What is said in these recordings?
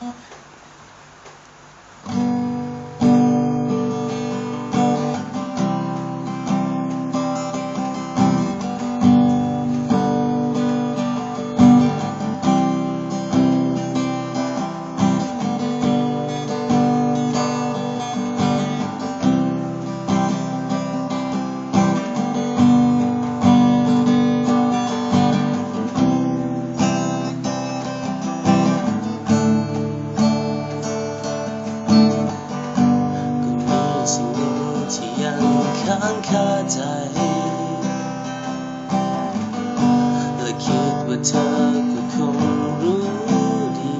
ก็ คาใจ และคิดว่าเธอก็คงรู้ดี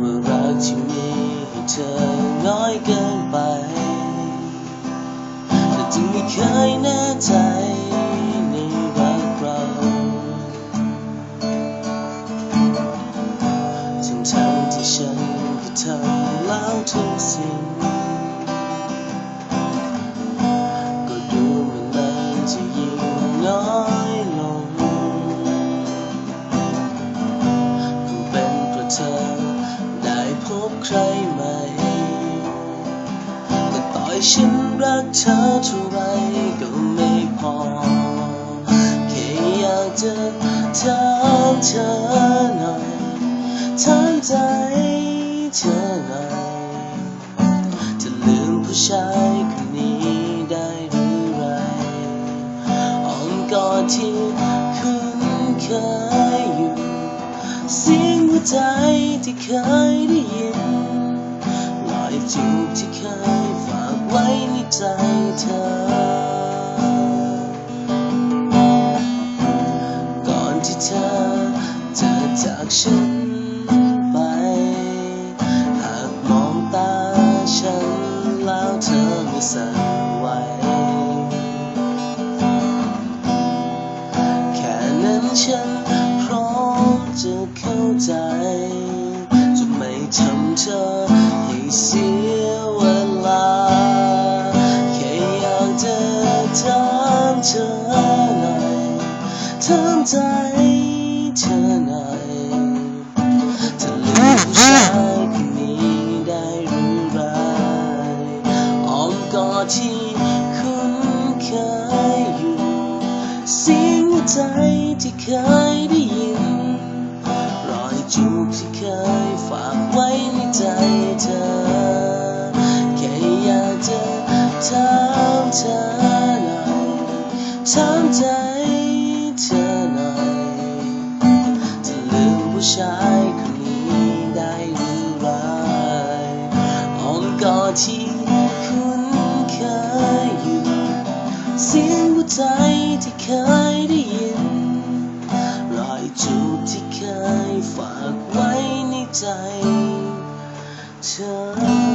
ว่ารักที่มีให้เธอน้อยเกินไป แต่จึงไม่เคยแน่ใจในรักเราทั้งทั้งๆที่ฉันก็ทำแล้วทุกสิ่ง บใครใหม่ แต่ต่อยฉันรักเธอเท่าไรก็ไม่พอ แค่อยากจะถามเธอหน่อยถามใจเธอหน่อยจะลืมผู้ชายคนนี้ได้หรือไรอ้อมกอดที่คุ้นเคยอยู่ เสียงหัวใจที่เคยได้ ที่เคยฝากไว้ในใจเธอ ก่อนที่เธอจะจากฉันไป หากมองตาฉันแล้วเธอไม่สั่นไหวแค่นั้นฉันพร้อมจะเข้าใจ จะไม่ทำเธอให้เสีย ใจเธอหน่อยจะลืมผู้ชายคนนี้ได้หรือไรอ้อมกอดที่คุ้นเคยอยู่เสียงใจที่เคยได้ยิน รอยจูบที่เคยฝากไว้ในใจเธอ แค่อยากจะถามเธอหน่อยถามใจ ผู้ชายคนนี้ได้หรือไรอ้อมกอดที่คุ้นเคยอยู่ เสียงหัวใจที่เคยได้ยินรอยจูบที่เคยฝากไว้ในใจเธอ